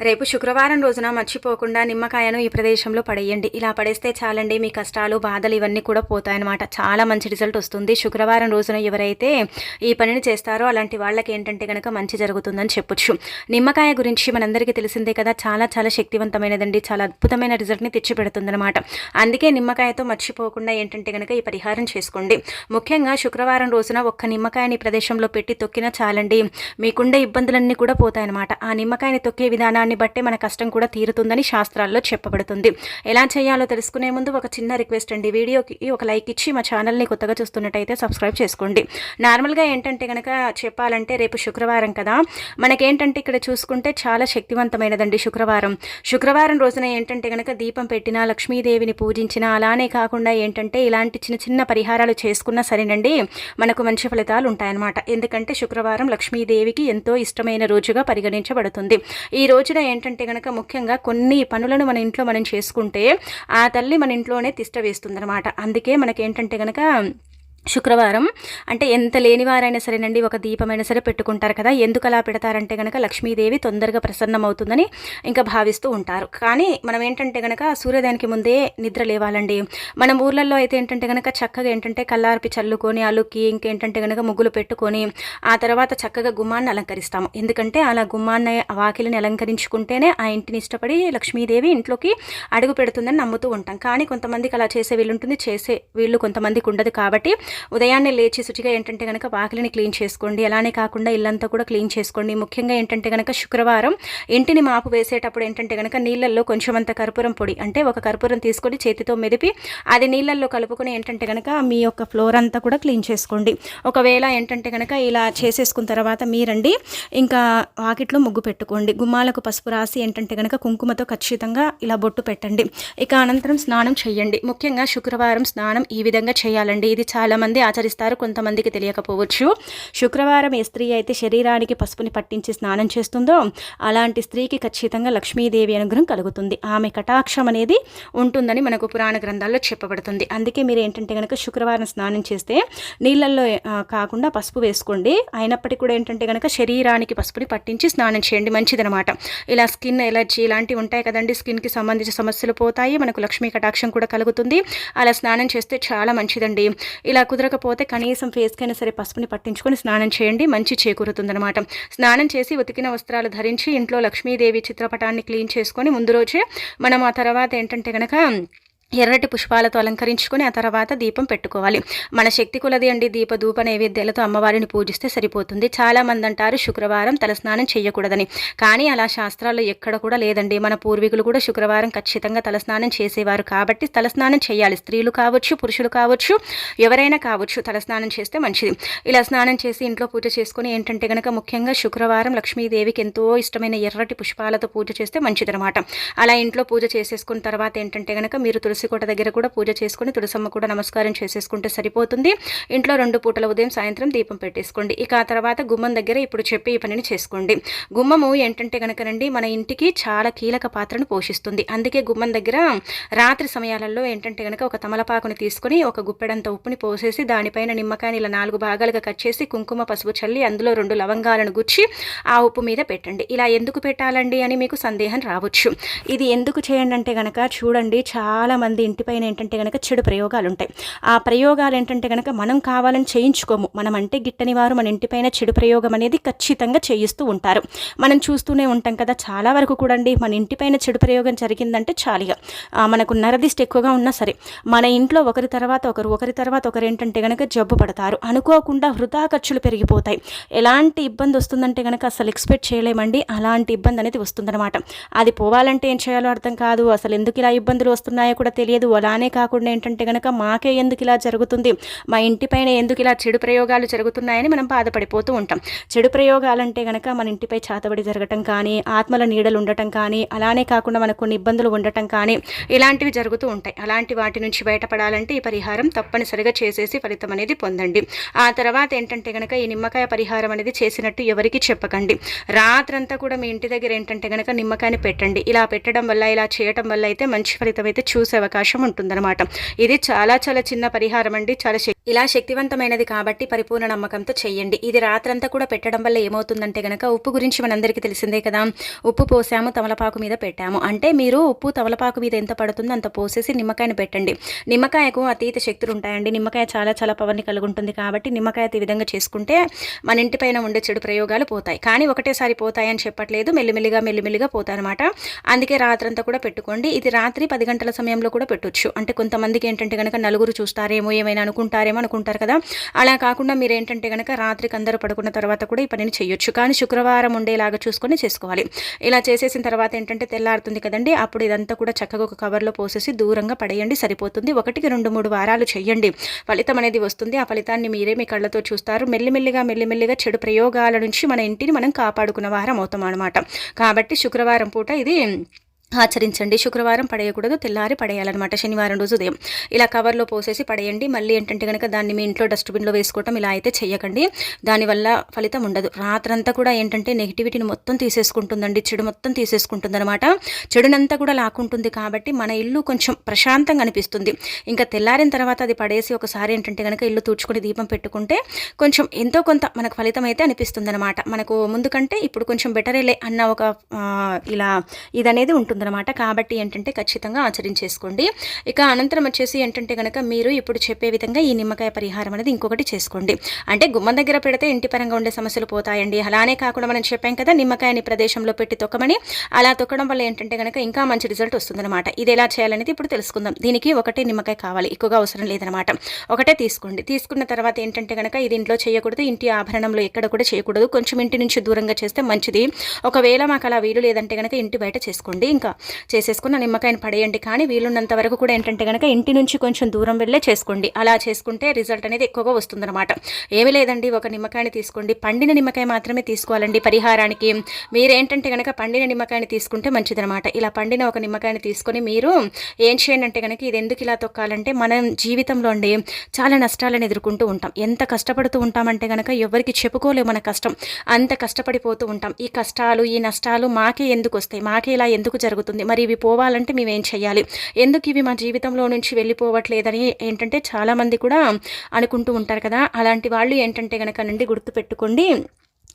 రేపు శుక్రవారం రోజున మర్చిపోకుండా నిమ్మకాయను ఈ ప్రదేశంలో పడేయండి. ఇలా పడేస్తే చాలండి మీ కష్టాలు బాధలు ఇవన్నీ కూడా పోతాయన్నమాట. చాలా మంచి రిజల్ట్ వస్తుంది. శుక్రవారం రోజున ఎవరైతే ఈ పనిని చేస్తారో అలాంటి వాళ్ళకి ఏంటంటే కనుక మంచి జరుగుతుందని చెప్పొచ్చు. నిమ్మకాయ గురించి మనందరికీ తెలిసిందే కదా చాలా చాలా శక్తివంతమైనదండి. చాలా అద్భుతమైన రిజల్ట్ని తెచ్చిపెడుతుందన్నమాట. అందుకే నిమ్మకాయతో మర్చిపోకుండా ఏంటంటే కనుక ఈ పరిహారం చేసుకోండి. ముఖ్యంగా శుక్రవారం రోజున ఒక్క నిమ్మకాయని ప్రదేశంలో పెట్టి తొక్కినా చాలండి మీకుండే ఇబ్బందులన్నీ కూడా పోతాయన్నమాట. ఆ నిమ్మకాయని తొక్కే విధానాన్ని దాన్ని బట్టే మన కష్టం కూడా తీరుతుందని శాస్త్రాల్లో చెప్పబడుతుంది. ఎలా చేయాలో తెలుసుకునే ముందు ఒక చిన్న రిక్వెస్ట్ అండి. వీడియోకి ఒక లైక్ ఇచ్చి మా ఛానల్ని కొత్తగా చూస్తున్నట్టయితే సబ్స్క్రైబ్ చేసుకోండి. నార్మల్గా ఏంటంటే కనుక చెప్పాలంటే రేపు శుక్రవారం కదా. మనకేంటంటే ఇక్కడ చూసుకుంటే చాలా శక్తివంతమైనదండి శుక్రవారం. శుక్రవారం రోజున ఏంటంటే కనుక దీపం పెట్టినా లక్ష్మీదేవిని పూజించినా అలానే కాకుండా ఏంటంటే ఇలాంటి చిన్న చిన్న పరిహారాలు చేసుకున్నా సరేనండి మనకు మంచి ఫలితాలు ఉంటాయన్నమాట. ఎందుకంటే శుక్రవారం లక్ష్మీదేవికి ఎంతో ఇష్టమైన రోజుగా పరిగణించబడుతుంది. ఈ రోజున ఏంటంటే కనుక ముఖ్యంగా కొన్ని పనులను మన ఇంట్లో మనం చేసుకుంటే ఆ తల్లి మన ఇంట్లోనే తిష్ట వేస్తుందన్నమాట. అందుకే మనకేంటంటే కనుక శుక్రవారం. అంటే ఎంత లేనివారైనా సరేనండి ఒక దీపమైనా సరే పెట్టుకుంటారు కదా. ఎందుకు అలా పెడతారంటే కనుక లక్ష్మీదేవి తొందరగా ప్రసన్నమవుతుందని ఇంకా భావిస్తూ ఉంటారు. కానీ మనం ఏంటంటే కనుక సూర్యోదయానికి ముందే నిద్ర లేవాలండి. మన ఊర్లలో అయితే ఏంటంటే కనుక చక్కగా ఏంటంటే కల్లార్పి చల్లుకొని అలుక్కి ఇంకేంటంటే కనుక ముగ్గులు పెట్టుకొని ఆ తర్వాత చక్కగా గుమ్మాన్ని అలంకరిస్తాము. ఎందుకంటే అలా గుమ్మాన్ని వాకిలిని అలంకరించుకుంటేనే ఆ ఇంటిని ఇష్టపడి లక్ష్మీదేవి ఇంట్లోకి అడుగు పెడుతుందని నమ్ముతూ ఉంటాం. కానీ కొంతమందికి అలా చేసే వీళ్ళు ఉంటుంది చేసే వీళ్ళు కొంతమందికి ఉండదు కాబట్టి ఉదయాన్నే లేచి శుచిగా ఏంటంటే కనుక వాకిలిని క్లీన్ చేసుకోండి. అలానే కాకుండా ఇల్లంతా కూడా క్లీన్ చేసుకోండి. ముఖ్యంగా ఏంటంటే కనుక శుక్రవారం ఇంటిని మాపు వేసేటప్పుడు ఏంటంటే కనుక నీళ్ళల్లో కొంచెం అంత కర్పూరం పొడి అంటే ఒక కర్పూరం తీసుకొని చేతితో మెదిపి అది నీళ్ళల్లో కలుపుకొని ఏంటంటే కనుక మీ యొక్క ఫ్లోర్ అంతా కూడా క్లీన్ చేసుకోండి. ఒకవేళ ఏంటంటే కనుక ఇలా చేసేసుకున్న తర్వాత మీరండి ఇంకా వాకిట్లో ముగ్గు పెట్టుకోండి. గుమ్మాలకు పసుపు రాసి ఏంటంటే కనుక కుంకుమతో ఖచ్చితంగా ఇలా బొట్టు పెట్టండి. ఇక అనంతరం స్నానం చేయండి ముఖ్యంగా శుక్రవారం స్నానం ఈ విధంగా చేయాలండి. ఇది చాలా మంది ఆచరిస్తారు కొంతమందికి తెలియకపోవచ్చు. శుక్రవారం ఏ స్త్రీ అయితే శరీరానికి పసుపుని పట్టించి స్నానం చేస్తుందో అలాంటి స్త్రీకి ఖచ్చితంగా లక్ష్మీదేవి అనుగ్రహం కలుగుతుంది. ఆమె కటాక్షం అనేది ఉంటుందని మనకు పురాణ గ్రంథాల్లో చెప్పబడుతుంది. అందుకే మీరు ఏంటంటే కనుక శుక్రవారం స్నానం చేస్తే నీళ్ళల్లో కాకుండా పసుపు వేసుకోండి. అయినప్పటికీ కూడా ఏంటంటే కనుక శరీరానికి పసుపుని పట్టించి స్నానం చేయండి. మంచిదనమాట ఇలా స్కిన్ ఎలర్జీ ఇలాంటివి ఉంటాయి కదండి. స్కిన్కి సంబంధించిన సమస్యలు పోతాయి. మనకు లక్ష్మీ కటాక్షం కూడా కలుగుతుంది. అలా స్నానం చేస్తే చాలా మంచిదండి. ఇలా కుదరకపోతే కనీసం ఫేస్కైనా సరే పసుపుని పట్టించుకొని స్నానం చేయండి మంచి చేకూరుతుందనమాట స్నానం చేసి ఉతికిన వస్త్రాలు ధరించి ఇంట్లో లక్ష్మీదేవి చిత్రపటాన్ని క్లీన్ చేసుకొని ముందు రోజే మనం ఆ తర్వాత ఏంటంటే కనుక ఎర్రటి పుష్పాలతో అలంకరించుకొని ఆ తర్వాత దీపం పెట్టుకోవాలి. మన శక్తి కులది అండి. దీప ధూప నైవేద్యాలతో అమ్మవారిని పూజిస్తే సరిపోతుంది. చాలామంది అంటారు శుక్రవారం తలస్నానం చేయకూడదని కానీ అలా శాస్త్రాల్లో ఎక్కడ కూడా లేదండి. మన పూర్వీకులు కూడా శుక్రవారం ఖచ్చితంగా తలస్నానం చేసేవారు కాబట్టి తలస్నానం చేయాలి స్త్రీలు కావచ్చు పురుషులు కావచ్చు ఎవరైనా కావచ్చు తలస్నానం చేస్తే మంచిది. ఇలా స్నానం చేసి ఇంట్లో పూజ చేసుకుని ఏంటంటే కనుక ముఖ్యంగా శుక్రవారం లక్ష్మీదేవికి ఎంతో ఇష్టమైన ఎర్రటి పుష్పాలతో పూజ చేస్తే మంచిదనమాట అలా ఇంట్లో పూజ చేసేసుకున్న తర్వాత ఏంటంటే కనుక మీరు తులసికోట దగ్గర కూడా పూజ చేసుకొని తులసమ్మ కూడా నమస్కారం చేసేసుకుంటే సరిపోతుంది. ఇంట్లో రెండు పూటల ఉదయం సాయంత్రం దీపం పెట్టేసుకోండి. ఇక ఆ తర్వాత గుమ్మం దగ్గర ఇప్పుడు చెప్పి ఈ పనిని చేసుకోండి. గుమ్మము ఏంటంటే కనుకనండి మన ఇంటికి చాలా కీలక పాత్రను పోషిస్తుంది. అందుకే గుమ్మం దగ్గర రాత్రి సమయాలలో ఏంటంటే కనుక ఒక తమలపాకుని తీసుకొని ఒక గుప్పెడంత ఉప్పుని పోసేసి దానిపైన నిమ్మకాయని ఇలా నాలుగు భాగాలుగా కట్ చేసి కుంకుమ పసుపు చల్లి అందులో రెండు లవంగాలను గుచ్చి ఆ ఉప్పు మీద పెట్టండి. ఇలా ఎందుకు పెట్టాలండి అని మీకు సందేహం రావచ్చు. ఇది ఎందుకు చేయండి అంటే కనుక చూడండి చాలా మంది ఇంటిపైన ఏంటంటే కనుక చెడు ప్రయోగాలు ఉంటాయి ఆ ప్రయోగాలు ఏంటంటే కనుక మనం కావాలని చేయించుకోము. మనం అంటే గిట్టని వారు మన ఇంటిపైన చెడు ప్రయోగం అనేది ఖచ్చితంగా చేయిస్తూ ఉంటారు. మనం చూస్తూనే ఉంటాం కదా చాలా వరకు కూడా అండి మన ఇంటిపైన చెడు ప్రయోగం జరిగిందంటే చాలిగా. మనకు నరదిష్ట ఎక్కువగా ఉన్నా సరే మన ఇంట్లో ఒకరి తర్వాత ఒకరు ఒకరి తర్వాత ఒకరు ఏంటంటే కనుక జబ్బు పడతారు. అనుకోకుండా వృధా ఖర్చులు పెరిగిపోతాయి. ఎలాంటి ఇబ్బంది వస్తుందంటే కనుక అసలు ఎక్స్పెక్ట్ చేయలేమండి. అలాంటి ఇబ్బంది అనేది వస్తుందన్నమాట. అది పోవాలంటే ఏం చేయాలో అర్థం కాదు. అసలు ఎందుకు ఇలా ఇబ్బందులు వస్తున్నాయో కూడా తెలియదు. అలానే కాకుండా ఏంటంటే కనుక మాకే ఎందుకు ఇలా జరుగుతుంది? మా ఇంటిపైన ఎందుకు ఇలా చెడు ప్రయోగాలు జరుగుతున్నాయని మనం బాధపడిపోతూ ఉంటాం. చెడు ప్రయోగాలంటే కనుక మన ఇంటిపై చాతబడి జరగటం కానీ ఆత్మల నీడలు ఉండటం కానీ అలానే కాకుండా మనకు కొన్ని ఇబ్బందులు ఉండటం కానీ ఇలాంటివి జరుగుతూ ఉంటాయి. అలాంటి వాటి నుంచి బయటపడాలంటే ఈ పరిహారం తప్పనిసరిగా చేసేసి ఫలితం అనేది పొందండి. ఆ తర్వాత ఏంటంటే కనుక ఈ నిమ్మకాయ పరిహారం అనేది చేసినట్టు ఎవరికి చెప్పకండి. రాత్రంతా కూడా మీ ఇంటి దగ్గర ఏంటంటే కనుక నిమ్మకాయని పెట్టండి. ఇలా పెట్టడం వల్ల ఇలా చేయటం వల్ల అయితే మంచి ఫలితం అయితే చూసేవారు. అవకాశం ఉంటుందన్నమాట. ఇది చాలా చాలా చిన్న పరిహారం అండి చాలా ఇలా శక్తివంతమైనది కాబట్టి పరిపూర్ణ నమ్మకంతో చెయ్యండి. ఇది రాత్రంతా కూడా పెట్టడం వల్ల ఏమవుతుందంటే గనక ఉప్పు గురించి మనందరికీ తెలిసిందే కదా. ఉప్పు పోసాము తమలపాకు మీద పెట్టాము. అంటే మీరు ఉప్పు తమలపాకు మీద ఎంత పడుతుందో అంత పోసేసి నిమ్మకాయని పెట్టండి. నిమ్మకాయకు అతీత శక్తులు ఉంటాయండి నిమ్మకాయ చాలా చాలా పవర్ని కలుగుంటుంది కాబట్టి నిమ్మకాయ ఈ విధంగా చేసుకుంటే మన ఇంటి పైన ఉండే చెడు ప్రయోగాలు పోతాయి. కానీ ఒకటేసారి పోతాయని చెప్పట్లేదు. మెల్లిమెల్లిగా మెల్లిమెల్లిగా పోతాయన్నమాట అందుకే రాత్రంతా కూడా పెట్టుకోండి. ఇది రాత్రి పది గంటల సమయంలో కూడా పెట్టొచ్చు. అంటే కొంతమందికి ఏంటంటే కనుక నలుగురు చూస్తారేమో ఏమైనా అనుకుంటారేమో అనుకుంటారు కదా. అలా కాకుండా మీరు ఏంటంటే కనుక రాత్రికి అందరూ పడుకున్న తర్వాత కూడా ఈ పనిని చేయొచ్చు. కానీ శుక్రవారం ఉండేలాగా చూసుకొని చేసుకోవాలి. ఇలా చేసేసిన తర్వాత ఏంటంటే తెల్లారుతుంది కదండి. అప్పుడు ఇదంతా కూడా చక్కగా ఒక కవర్లో పోసేసి దూరంగా పడేయండి. సరిపోతుంది. ఒకటికి రెండు మూడు వారాలు చేయండి. ఫలితం అనేది వస్తుంది. ఆ ఫలితాన్ని మీరే మీ కళ్ళతో చూస్తారు. మెల్లిమెల్లిగా మెల్లిమెల్లిగా చెడు ప్రయోగాల నుంచి మన ఇంటిని మనం కాపాడుకున్న వారం అవుతాం అనమాట కాబట్టి శుక్రవారం పూట ఇది ఆచరించండి. శుక్రవారం పడేయకూడదు తెల్లారి పడేయాలన్నమాట శనివారం రోజు ఉదయం. ఇలా కవర్లో పోసేసి పడేయండి. మళ్ళీ ఏంటంటే కనుక దాన్ని మీ ఇంట్లో డస్ట్బిన్లో వేసుకోవటం ఇలా అయితే చేయకండి. దానివల్ల ఫలితం ఉండదు. రాత్రంతా కూడా ఏంటంటే నెగిటివిటీని మొత్తం తీసేసుకుంటుందండి. చెడు మొత్తం తీసేసుకుంటుంది అనమాట చెడునంతా కూడా లాక్కుంటుంది కాబట్టి మన ఇల్లు కొంచెం ప్రశాంతంగా అనిపిస్తుంది. ఇంకా తెల్లారిన తర్వాత అది పడేసి ఒకసారి ఏంటంటే కనుక ఇల్లు తూడ్చుకుని దీపం పెట్టుకుంటే కొంచెం ఎంతో కొంత మనకు ఫలితం అయితే అనిపిస్తుంది అనమాట మనకు ముందు కంటే ఇప్పుడు కొంచెం బెటరేలే అన్న ఒక ఇలా ఇదనేది ఉంటుంది. ఉంటుందన్నమాట కాబట్టి ఏంటంటే ఖచ్చితంగా ఆచరించేసుకోండి. ఇక అనంతరం వచ్చేసి ఏంటంటే కనుక మీరు ఇప్పుడు చెప్పే విధంగా ఈ నిమ్మకాయ పరిహారం అనేది ఇంకొకటి చేసుకోండి. అంటే గుమ్మం దగ్గర పెడితే ఇంటి పరంగా ఉండే సమస్యలు పోతాయండి. అలానే కాకుండా మనం చెప్పాం కదా నిమ్మకాయని ప్రదేశంలో పెట్టి తొక్కమని అలా తొక్కడం వల్ల ఏంటంటే కనుక ఇంకా మంచి రిజల్ట్ వస్తుందన్నమాట. ఇది ఎలా చేయాలనేది ఇప్పుడు తెలుసుకుందాం. దీనికి ఒకటే నిమ్మకాయ కావాలి ఎక్కువగా అవసరం లేదనమాట ఒకటే తీసుకోండి. తీసుకున్న తర్వాత ఏంటంటే కనుక ఇది ఇంట్లో చేయకూడదు ఇంటి ఆభరణంలో ఎక్కడ కూడా చేయకూడదు. కొంచెం ఇంటి నుంచి దూరంగా చేస్తే మంచిది. ఒకవేళ మాకు అలా వీలు లేదంటే కనుక ఇంటి బయట చేసుకోండి. ఇంకా చేసేసుకున్న నిమ్మకాయని పడేయండి. కానీ వీలున్నంత వరకు కూడా ఏంటంటే కనుక ఇంటి నుంచి కొంచెం దూరం వెళ్ళే చేసుకోండి. అలా చేసుకుంటే రిజల్ట్ అనేది ఎక్కువగా వస్తుందన్నమాట. ఏమి లేదండి. ఒక నిమ్మకాయని తీసుకోండి. పండిన నిమ్మకాయ మాత్రమే తీసుకోవాలండి పరిహారానికి. మీరేంటంటే కనుక పండిన నిమ్మకాయని తీసుకుంటే మంచిదనమాట ఇలా పండిన ఒక నిమ్మకాయని తీసుకొని మీరు ఏం చేయండి అంటే కనుక ఇది ఎందుకు ఇలా తొక్కాలంటే మనం జీవితంలో అండి చాలా నష్టాలను ఎదుర్కొంటూ ఉంటాం. ఎంత కష్టపడుతూ ఉంటామంటే కనుక ఎవరికి చెప్పుకోలేము మన కష్టం. అంత కష్టపడిపోతూ ఉంటాం. ఈ కష్టాలు ఈ నష్టాలు మాకే ఎందుకు వస్తాయి? మాకే ఇలా ఎందుకు జరుగుతుంది మరి ఇవి పోవాలంటే మేమేం చేయాలి ఎందుకు ఇవి మా జీవితంలో నుంచి వెళ్ళిపోవట్లేదని ఏంటంటే చాలామంది కూడా అనుకుంటూ ఉంటారు కదా. అలాంటి వాళ్ళు ఏంటంటే కనుక నుండి గుర్తుపెట్టుకోండి.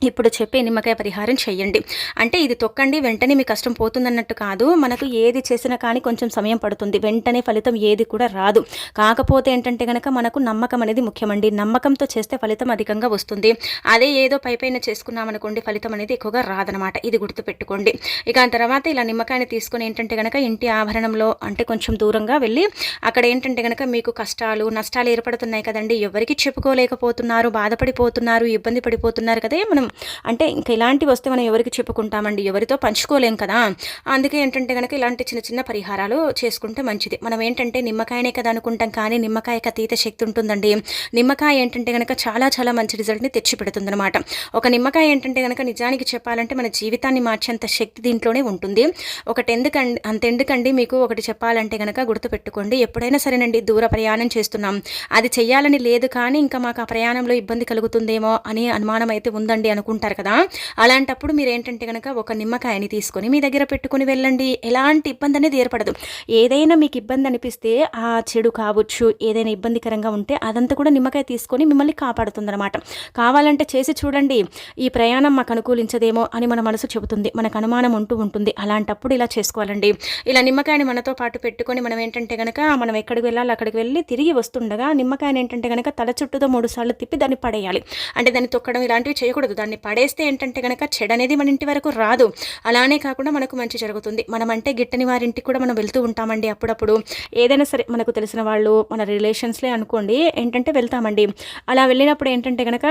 ఇప్పుడు చెప్పే నిమ్మకాయ పరిహారం చేయండి. అంటే ఇది తొక్కండి వెంటనే మీ కష్టం పోతుందన్నట్టు కాదు. మనకు ఏది చేసినా కానీ కొంచెం సమయం పడుతుంది. వెంటనే ఫలితం ఏది కూడా రాదు. కాకపోతే ఏంటంటే కనుక మనకు నమ్మకం అనేది ముఖ్యమండి. నమ్మకంతో చేస్తే ఫలితం అధికంగా వస్తుంది. అదే ఏదో పై పైన చేసుకున్నామనుకోండి ఫలితం అనేది ఎక్కువగా రాదనమాట ఇది గుర్తుపెట్టుకోండి. ఇక ఆ తర్వాత ఇలా నిమ్మకాయని తీసుకొని ఏంటంటే కనుక ఇంటి ఆభరణంలో అంటే కొంచెం దూరంగా వెళ్ళి అక్కడ ఏంటంటే కనుక మీకు కష్టాలు నష్టాలు ఏర్పడుతున్నాయి కదండి. ఎవరికి చెప్పుకోలేకపోతున్నారు బాధపడిపోతున్నారు ఇబ్బంది పడిపోతున్నారు కదా మనం అంటే ఇంకా ఇలాంటివి వస్తే మనం ఎవరికి చెప్పుకుంటామండి? ఎవరితో పంచుకోలేం కదా? అందుకే ఏంటంటే కనుక ఇలాంటి చిన్న చిన్న పరిహారాలు చేసుకుంటే మంచిది. మనం ఏంటంటే నిమ్మకాయనే కదా అనుకుంటాం కానీ నిమ్మకాయ తీత శక్తి ఉంటుందండి. నిమ్మకాయ ఏంటంటే కనుక చాలా చాలా మంచి రిజల్ట్ని తెచ్చిపెడుతుంది అనమాట ఒక నిమ్మకాయ ఏంటంటే కనుక నిజానికి చెప్పాలంటే మన జీవితాన్ని మార్చేంత శక్తి దీంట్లోనే ఉంటుంది. ఒకటి ఎందుకండి అంతెందుకండి మీకు? ఒకటి చెప్పాలంటే కనుక గుర్తుపెట్టుకోండి. ఎప్పుడైనా సరేనండి దూర ప్రయాణం చేస్తున్నాం. అది చేయాలని లేదు కానీ ఇంకా మాకు ఆ ప్రయాణంలో ఇబ్బంది కలుగుతుందేమో అని అనుమానం అయితే ఉందండి అనుకుంటారు కదా? అలాంటప్పుడు మీరు ఏంటంటే కనుక ఒక నిమ్మకాయని తీసుకొని మీ దగ్గర పెట్టుకుని వెళ్ళండి. ఎలాంటి ఇబ్బంది అనేది ఏర్పడదు. ఏదైనా మీకు ఇబ్బంది అనిపిస్తే ఆ చెడు కావచ్చు ఏదైనా ఇబ్బందికరంగా ఉంటే అదంతా కూడా నిమ్మకాయ తీసుకొని మిమ్మల్ని కాపాడుతుందన్నమాట. కావాలంటే చేసి చూడండి. ఈ ప్రయాణం మాకు అనుకూలించదేమో అని మన మనసు చెబుతుంది. మనకు అనుమానం ఉంటూ ఉంటుంది. అలాంటప్పుడు ఇలా చేసుకోవాలండి. ఇలా నిమ్మకాయని మనతో పాటు పెట్టుకొని మనం ఏంటంటే కనుక మనం ఎక్కడికి వెళ్ళాలి అక్కడికి వెళ్ళి తిరిగి వస్తుండగా నిమ్మకాయని ఏంటంటే కనుక తల చుట్టూతో మూడు సార్లు తిప్పి దాన్ని పడేయాలి. అంటే దాన్ని తొక్కడం ఇలాంటివి చేయకూడదు. దాన్ని పడేస్తే ఏంటంటే కనుక చెడు అనేది మన ఇంటి వరకు రాదు. అలానే కాకుండా మనకు మంచి జరుగుతుంది. మనం అంటే గిట్టని వారింటికి కూడా మనం వెళ్తూ ఉంటామండి అప్పుడప్పుడు. ఏదైనా సరే మనకు తెలిసిన వాళ్ళు మన రిలేషన్స్లే అనుకోండి ఏంటంటే వెళ్తామండి. అలా వెళ్ళినప్పుడు ఏంటంటే కనుక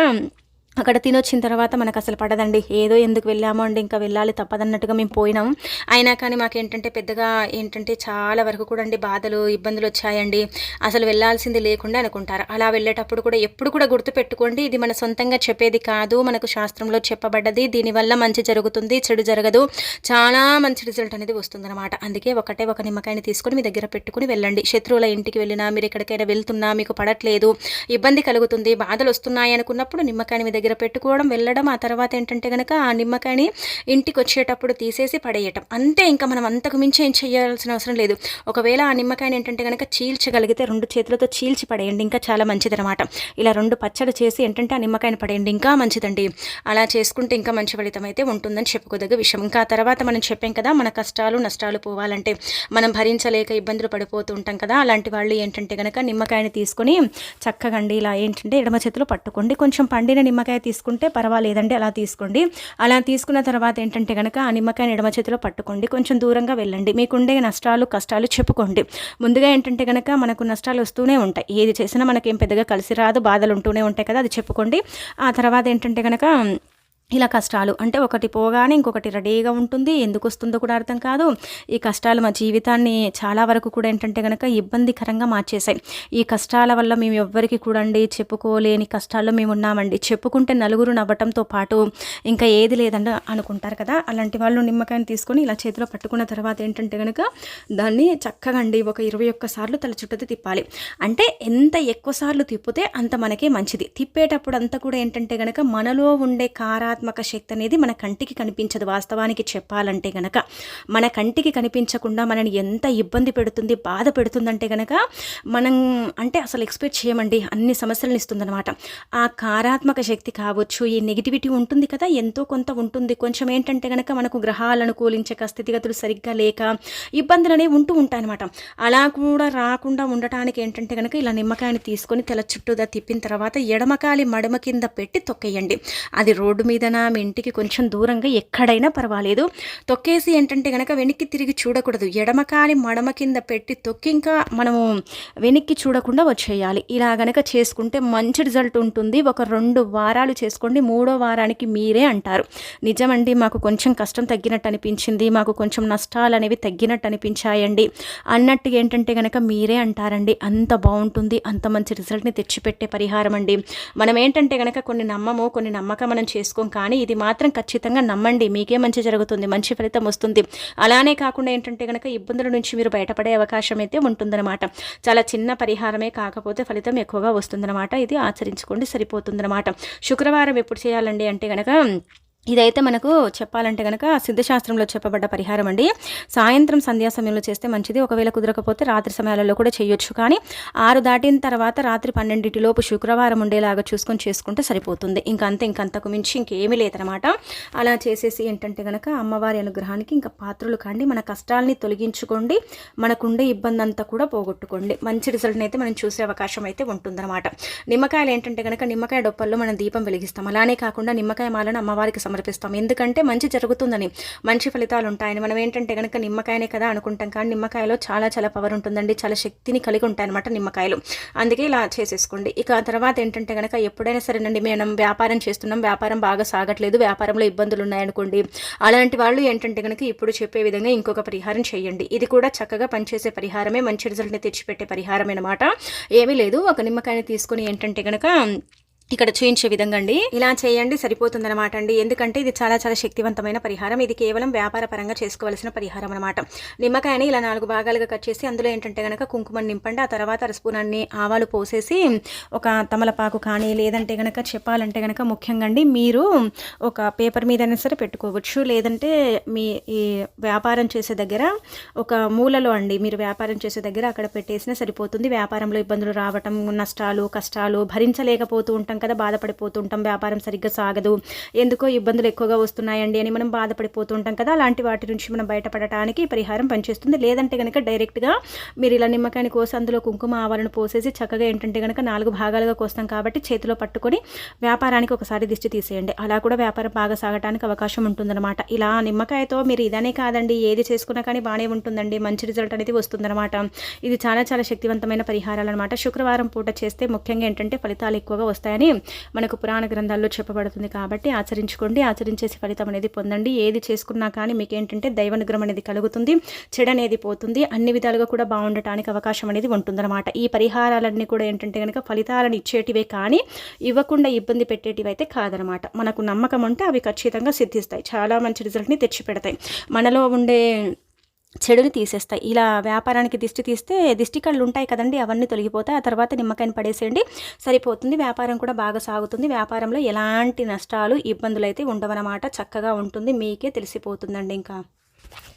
అక్కడ తినొచ్చిన తర్వాత మనకు అసలు పడదండి. ఏదో ఎందుకు వెళ్ళామో అండి ఇంకా వెళ్ళాలి తప్పదన్నట్టుగా మేము పోయినాం. అయినా కానీ మాకు ఏంటంటే పెద్దగా ఏంటంటే చాలా వరకు కూడా అండి బాధలు ఇబ్బందులు వచ్చాయండి. అసలు వెళ్ళాల్సింది లేకుండా అనుకుంటారు. అలా వెళ్ళేటప్పుడు కూడా ఎప్పుడు కూడా గుర్తుపెట్టుకోండి ఇది మన సొంతంగా చెప్పేది కాదు మనకు శాస్త్రంలో చెప్పబడ్డది దీనివల్ల మంచి జరుగుతుంది చెడు జరగదు. చాలా మంచి రిజల్ట్ అనేది వస్తుందన్నమాట. అందుకే ఒకటే ఒక నిమ్మకాయని తీసుకొని మీ దగ్గర పెట్టుకుని వెళ్ళండి. శత్రువుల ఇంటికి వెళ్ళినా మీరు ఎక్కడికైనా వెళ్తున్నా మీకు పడట్లేదు ఇబ్బంది కలుగుతుంది బాధలు వస్తున్నాయి అనుకున్నప్పుడు నిమ్మకాయని మీ దగ్గర పెట్టుకోవడం వెళ్ళడం ఆ తర్వాత ఏంటంటే కనుక ఆ నిమ్మకాయని ఇంటికి వచ్చేటప్పుడు తీసేసి పడేయటం. అంతే ఇంకా మనం అంతకు మించి ఏం చేయాల్సిన అవసరం లేదు. ఒకవేళ ఆ నిమ్మకాయని ఏంటంటే కనుక చీల్చగలిగితే రెండు చేతులతో చీల్చి పడేయండి ఇంకా చాలా మంచిదనమాట ఇలా రెండు పచ్చడి చేసి ఏంటంటే ఆ నిమ్మకాయని పడేయండి ఇంకా మంచిదండి. అలా చేసుకుంటే ఇంకా మంచి ఫలితం అయితే ఉంటుందని చెప్పుకోదగ్గ విషయం. ఇంకా తర్వాత మనం చెప్పాం కదా మన కష్టాలు నష్టాలు పోవాలంటే మనం భరించలేక ఇబ్బందులు పడిపోతూ ఉంటాం కదా అలాంటి వాళ్ళు ఏంటంటే కనుక నిమ్మకాయని తీసుకొని చక్కగండి ఇలా ఏంటంటే ఎడమ చేతిలో పట్టుకోండి. కొంచెం పండిన నిమ్మకాయ నిమ్మకాయ తీసుకుంటే పర్వాలేదండి అలా తీసుకోండి. అలా తీసుకున్న తర్వాత ఏంటంటే కనుక ఆ నిమ్మకాయని ఎడమ చేతిలో పట్టుకోండి కొంచెం దూరంగా వెళ్ళండి. మీకుండే నష్టాలు కష్టాలు చెప్పుకోండి. ముందుగా ఏంటంటే కనుక మనకు నష్టాలు వస్తూనే ఉంటాయి. ఏది చేసినా మనకేం పెద్దగా కలిసి రాదు బాధలు ఉంటూనే ఉంటాయి కదా అది చెప్పుకోండి. ఆ తర్వాత ఏంటంటే కనుక ఇలా కష్టాలు అంటే ఒకటి పోగానే ఇంకొకటి రెడీగా ఉంటుంది. ఎందుకు వస్తుందో కూడా అర్థం కాదు. ఈ కష్టాలు మా జీవితాన్ని చాలా వరకు కూడా ఏంటంటే కనుక ఇబ్బందికరంగా మార్చేశాయి. ఈ కష్టాల వల్ల మేము ఎవ్వరికి కూడా అండి చెప్పుకోలేని కష్టాల్లో మేము ఉన్నామండి. చెప్పుకుంటే నలుగురు నవ్వటంతో పాటు ఇంకా ఏది లేదండి అనుకుంటారు కదా. అలాంటి వాళ్ళు నిమ్మకాయని తీసుకొని ఇలా చేతిలో పట్టుకున్న తర్వాత ఏంటంటే కనుక దాన్ని చక్కగా అండి ఒక ఇరవై ఒక్కసార్లు తల చుట్టూ తిప్పాలి. అంటే ఎంత ఎక్కువ సార్లు తిప్పితే అంత మనకే మంచిది. తిప్పేటప్పుడు అంతా కూడా ఏంటంటే కనుక మనలో ఉండే కారా సృజనాత్మక శక్తి అనేది మన కంటికి కనిపించదు. వాస్తవానికి చెప్పాలంటే గనక మన కంటికి కనిపించకుండా మనని ఎంత ఇబ్బంది పెడుతుంది బాధ పెడుతుందంటే గనక మనం అంటే అసలు ఎక్స్పెక్ట్ చేయమండి. అన్ని సమస్యలను ఇస్తుందన్నమాట. ఆ కారాత్మక శక్తి కావచ్చు ఈ నెగిటివిటీ ఉంటుంది కదా ఎంతో కొంత ఉంటుంది. కొంచెం ఏంటంటే గనక మనకు గ్రహాలు అనుకూలించక స్థితిగతులు సరిగ్గా లేక ఇబ్బందులు అనేవి ఉంటూ ఉంటాయన్నమాట. అలా కూడా రాకుండా ఉండటానికి ఏంటంటే కనుక ఇలా నిమ్మకాయని తీసుకొని తెల చుట్టూదా తిప్పిన తర్వాత ఎడమకాలి మడమ కింద పెట్టి తొక్కేయండి. అది రోడ్డు మీద పక్కన మీ ఇంటికి కొంచెం దూరంగా ఎక్కడైనా పర్వాలేదు. తొక్కేసి ఏంటంటే కనుక వెనక్కి తిరిగి చూడకూడదు. ఎడమకాలి మడమ కింద పెట్టి తొక్కి ఇంకా మనము వెనక్కి చూడకుండా వచ్చేయాలి. ఇలా గనక చేసుకుంటే మంచి రిజల్ట్ ఉంటుంది. ఒక రెండు వారాలు చేసుకోండి. మూడో వారానికి మీరే అంటారు. నిజమండి మాకు కొంచెం కష్టం తగ్గినట్టు అనిపించింది. మాకు కొంచెం నష్టాలు అనేవి తగ్గినట్టు అనిపించాయండి. అన్నట్టు ఏంటంటే కనుక మీరే అంటారండి. అంత బాగుంటుంది. అంత మంచి రిజల్ట్ని తెచ్చిపెట్టే పరిహారం అండి. మనం ఏంటంటే కనుక కొన్ని నమ్మము కొన్ని నమ్మకం మనం చేసుకోం కానీ ఇది మాత్రం ఖచ్చితంగా నమ్మండి. మీకే మంచి జరుగుతుంది మంచి ఫలితం వస్తుంది. అలానే కాకుండా ఏంటంటే కనుక ఇబ్బందుల నుంచి మీరు బయటపడే అవకాశం అయితే ఉంటుందన్నమాట. చాలా చిన్న పరిహారమే కాకపోతే ఫలితం ఎక్కువగా వస్తుందన్నమాట. ఇది ఆచరించుకోండి సరిపోతుందన్నమాట. శుక్రవారం ఎప్పుడు చేయాలండి అంటే కనుక ఇదైతే మనకు చెప్పాలంటే కనుక సిద్ధశాస్త్రంలో చెప్పబడ్డ పరిహారం అండి. సాయంత్రం సంధ్యా సమయంలో చేస్తే మంచిది. ఒకవేళ కుదరకపోతే రాత్రి సమయాలలో కూడా చేయొచ్చు. కానీ ఆరు దాటిన తర్వాత రాత్రి పన్నెండింటిలోపు శుక్రవారం ఉండేలాగా చూసుకొని చేసుకుంటే సరిపోతుంది. ఇంకంతే ఇంకంతకు మించి ఇంకేమీ లేదనమాట అలా చేసేసి ఏంటంటే కనుక అమ్మవారి అనుగ్రహానికి ఇంకా పాత్రలు కాండి. మన కష్టాలని తొలగించుకోండి. మనకుండే ఇబ్బంది అంతా కూడా పోగొట్టుకోండి. మంచి రిజల్ట్ని అయితే మనం చూసే అవకాశం అయితే ఉంటుందన్నమాట. నిమ్మకాయలు ఏంటంటే కనుక నిమ్మకాయ డొప్పల్లో మనం దీపం వెలిగిస్తాం. అలానే కాకుండా నిమ్మకాయ మాలను అమ్మవారికి సమర్పిస్తాం. ఎందుకంటే మంచి జరుగుతుందని మంచి ఫలితాలు ఉంటాయని మనం ఏంటంటే కనుక నిమ్మకాయనే కదా అనుకుంటాం. కానీ నిమ్మకాయలో చాలా చాలా పవర్ ఉంటుందండి. చాలా శక్తిని కలిగి ఉంటాయన్నమాట నిమ్మకాయలు. అందుకే ఇలా చేసేసుకోండి. ఇక తర్వాత ఏంటంటే కనుక ఎప్పుడైనా సరేనండి మేము వ్యాపారం చేస్తున్నాం. వ్యాపారం బాగా సాగట్లేదు. వ్యాపారంలో ఇబ్బందులు ఉన్నాయనుకోండి అలాంటి వాళ్ళు ఏంటంటే కనుక ఇప్పుడు చెప్పే విధంగా ఇంకొక పరిహారం చేయండి. ఇది కూడా చక్కగా పనిచేసే పరిహారమే మంచి రిజల్ట్ని తెచ్చిపెట్టే పరిహారం అనమాట ఏమీ లేదు. ఒక నిమ్మకాయని తీసుకుని ఏంటంటే కనుక ఇక్కడ చూయించే విధంగా అండి. ఇలా చేయండి సరిపోతుందన్నమాట అండి. ఎందుకంటే ఇది చాలా చాలా శక్తివంతమైన పరిహారం. ఇది కేవలం వ్యాపార పరంగా చేసుకోవాల్సిన పరిహారం అనమాట నిమ్మకాయని ఇలా నాలుగు భాగాలుగా కట్ చేసి అందులో ఏంటంటే కనుక కుంకుమని నింపండి ఆ తర్వాత అరస్పూనాన్ని ఆవాలు పోసేసి ఒక తమలపాకు కానీ లేదంటే కనుక చెప్పాలంటే కనుక ముఖ్యంగా అండి మీరు ఒక పేపర్ మీదైనా సరే పెట్టుకోవచ్చు. లేదంటే మీ ఈ వ్యాపారం చేసే దగ్గర ఒక మూలలో అండి మీరు వ్యాపారం చేసే దగ్గర అక్కడ పెట్టేసినా సరిపోతుంది. వ్యాపారంలో ఇబ్బందులు రావటం నష్టాలు కష్టాలు భరించలేకపోతూ ఉంటాం కదా బాధపడిపోతుంటాం వ్యాపారం సరిగ్గా సాగదు ఎందుకో ఇబ్బందులు ఎక్కువగా వస్తున్నాయండి అని మనం బాధపడిపోతుంటాం కదా అలాంటి వాటి నుంచి మనం బయటపడటానికి పరిహారం పనిచేస్తుంది. లేదంటే కనుక డైరెక్ట్గా మీరు ఇలా నిమ్మకాయని కోసి అందులో కుంకుమ ఆవాలను పోసేసి చక్కగా ఏంటంటే కనుక నాలుగు భాగాలుగా కోస్తాం కాబట్టి చేతిలో పట్టుకొని వ్యాపారానికి ఒకసారి దిష్టి తీసేయండి. అలా కూడా వ్యాపారం బాగా సాగటానికి అవకాశం ఉంటుందన్నమాట. ఇలా నిమ్మకాయతో మీరు ఇదనే కాదండి ఏది చేసుకున్నా కానీ బాగానే ఉంటుందండి మంచి రిజల్ట్ అనేది వస్తుందన్నమాట. ఇది చాలా చాలా శక్తివంతమైన పరిహారాలు అనమాట శుక్రవారం పూట చేస్తే ముఖ్యంగా ఏంటంటే ఫలితాలు ఎక్కువగా వస్తాయని మనకు పురాణ గ్రంథాల్లో చెప్పబడుతుంది కాబట్టి ఆచరించుకోండి. ఆచరించేసి ఫలితం అనేది పొందండి. ఏది చేసుకున్నా కానీ మీకు ఏంటంటే దైవనుగ్రహం అనేది కలుగుతుంది. చెడు అనేది పోతుంది. అన్ని విధాలుగా కూడా బాగుండటానికి అవకాశం అనేది ఉంటుందన్నమాట. ఈ పరిహారాలన్నీ కూడా ఏంటంటే కనుక ఫలితాలను ఇచ్చేటివే కానీ ఇవ్వకుండా ఇబ్బంది పెట్టేటివి అయితే కాదనమాట మనకు నమ్మకం ఉంటే అవి ఖచ్చితంగా సిద్ధిస్తాయి. చాలా మంచి రిజల్ట్ని తెచ్చిపెడతాయి. మనలో ఉండే చెడుని తీసేస్తాయి. ఇలా వ్యాపారానికి దిష్టి తీస్తే దిష్టి కళ్ళు ఉంటాయి కదండి అవన్నీ తొలగిపోతాయి. ఆ తర్వాత నిమ్మకాయని పడేసేయండి. సరిపోతుంది. వ్యాపారం కూడా బాగా సాగుతుంది. వ్యాపారంలో ఎలాంటి నష్టాలు ఇబ్బందులు అయితే ఉండవన్నమాట. చక్కగా ఉంటుంది. మీకే తెలిసిపోతుందండి ఇంకా.